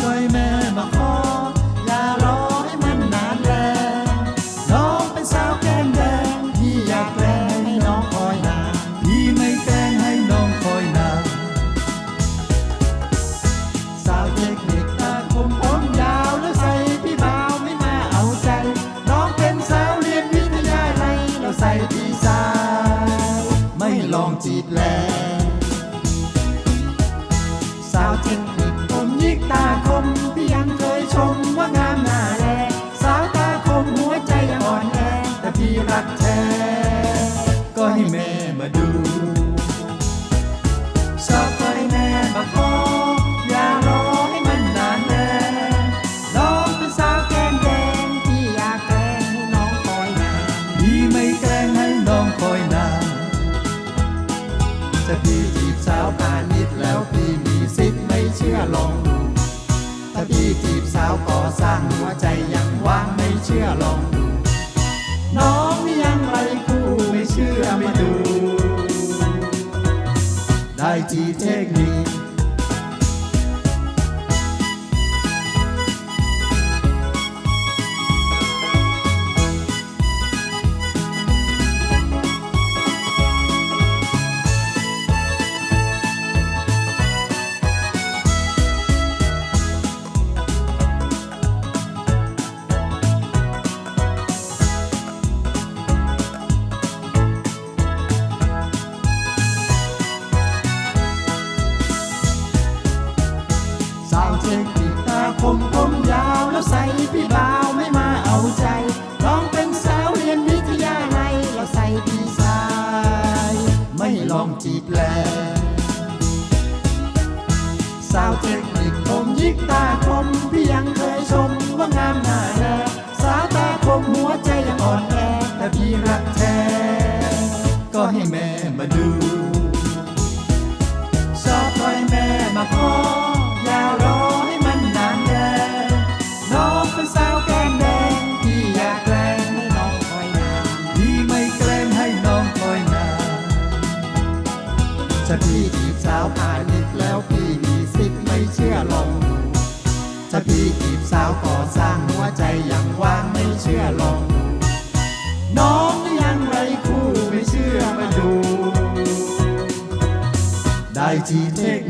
กล้ยแม่มาขออย่ารอให้มันนานแลน้องเป็นสาวแก้มแดงพี่อยากแกล้งให้น้องคอยนาพี่ไม่แกล้งให้น้องคอยนาสาวเด็กเด็กตาคมผมยาวแล้วใส่พี่เบาไม่น่าเอาใจ น้องเป็นสาวเรียนวิทยาลัยแล้วใส่พี่สาวไม่ลองจีบแล้ว สร้างหัวใจยังว่างไม่เชื่อลองดูน้องนี่ยังไรคู่ไม่เชื่อไม่ดู ได้ทีเทคนิค สาวเทคนิคตาคมผมยาวแล้วใส่พี่บ่าวไม่มาเอาใจลองเป็นสาวเรียนวิทยาลัยแล้วใส่พี่ชาย ไม่ลองจีบแล้วสาวเทคนิคผมยิกตาคมพี่ยังเคยชมว่างามหน้าแลสาวตาคมหัวใจยังอ่อนแอแต่พี่รักแท้ก็ให้แม่มาดู ชอบปล่อยแม่มาขอ ถ้าพี่จีบสาวผ่านนิดแล้วพี่มีสิทธิ์ไม่เชื่อลองดูถ้าพี่จีบสาวก่อสร้างหัวใจยังว่างไม่เชื่อลองดูน้องยังไรคู่ไม่เชื่อมาดู ได้ทีเทค